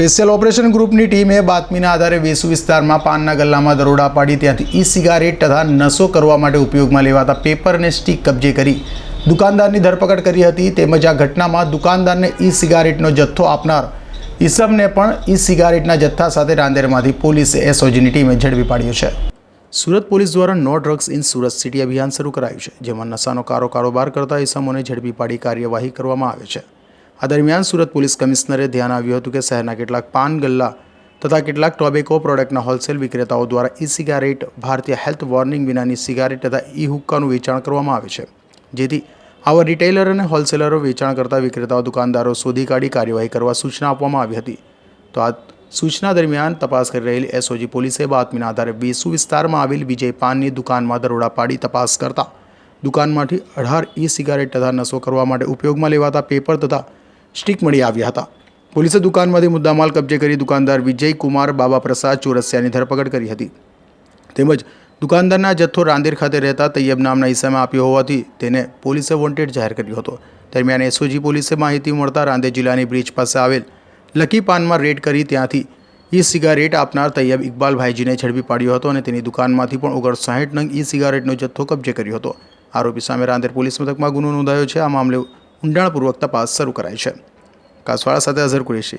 Special operation ગ્રુપની ટીમે બાતમીના આધારે વેસુ વિસ્તારમાં પાનના ગલ્લામાં દરોડા પાડી ત્યાંથી ઈ સિગારેટ તથા નશો કરવા માટે ઉપયોગમાં લેવાતા પેપર અને સ્ટીક કબજે કરી. દુકાનદારની ધરપકડ કરી હતી તેમજ આ ઘટનામાં દુકાનદારને ઈ સિગારેટનો જથ્થો આપનાર ઈસમને પણ ઈ સિગારેટના જથ્થા સાથે રાંદેરમાંથી પોલીસે એસઓજીની ટીમે ઝડપી પાડ્યો છે. સુરત પોલીસ દ્વારા no drugs in Surat city અભિયાન શરૂ કરાયું છે, જેમાં નશાનો કારો કારોબાર કરતા ઇસમોને ઝડપી પાડી કાર્યવાહી કરવામાં આવે છે. આ દરમિયાન સુરત પોલીસ કમિશનરે ધ્યાન આવ્યું હતું કે શહેરના કેટલાક પાન ગલ્લા તથા કેટલાક ટોબેકો પ્રોડક્ટના હોલસેલ વિક્રેતાઓ દ્વારા ઈ સિગારેટ ભારતીય હેલ્થ વોર્નિંગ વિનાની સિગારેટ તથા ઈ હુક્કાનું વેચાણ કરવામાં આવે છે. જેથી આવા રિટેલર અને હોલસેલરો વેચાણ કરતા વિક્રેતાઓ, દુકાનદારો શોધી કાઢી કાર્યવાહી કરવા સૂચના આપવામાં આવી હતી. તો આ સૂચના દરમિયાન તપાસ કરી રહેલી એસઓજી પોલીસે બાતમીના આધારે વેસુ વિસ્તારમાં આવેલ વિજય પાનની દુકાનમાં દરોડા પાડી તપાસ કરતા દુકાનમાંથી અઢાર ઈ સિગારેટ તથા નશો કરવા માટે ઉપયોગમાં લેવાતા પેપર તથા સ્ટીક મળી આવ્યા હતા. પોલીસે દુકાનમાંથી મુદ્દામાલ કબજે કરી દુકાનદાર વિજય કુમાર બાબા પ્રસાદ ચોરસિયાની ધરપકડ કરી હતી. તેમજ દુકાનદારના જથ્થો રાંદેર ખાતે રહેતા તૈયબ નામના ઈસમે આપ્યો હોવાથી તેને પોલીસે વોન્ટેડ જાહેર કર્યો હતો. દરમિયાન એસઓજી પોલીસે માહિતી મળતા રાંદેર જિલ્લાની બ્રિજ પાસે આવેલ લકી પાનમાં રેડ કરી ત્યાંથી ઈ સિગારેટ આપનાર તૈયબ ઇકબાલભાઈજીને ઝડપી પાડ્યો હતો અને તેની દુકાનમાંથી પણ ઓગણસાઠ નંગ ઈ સિગારેટનો જથ્થો કબજે કર્યો હતો. આરોપી સામે રાંદેર પોલીસ મથકમાં ગુનો નોંધાયો છે. આ મામલે ઊંડાણપૂર્વક તપાસ શરૂ કરાઈ છે. કાસવાળા સાથે અઝર કુરેશી.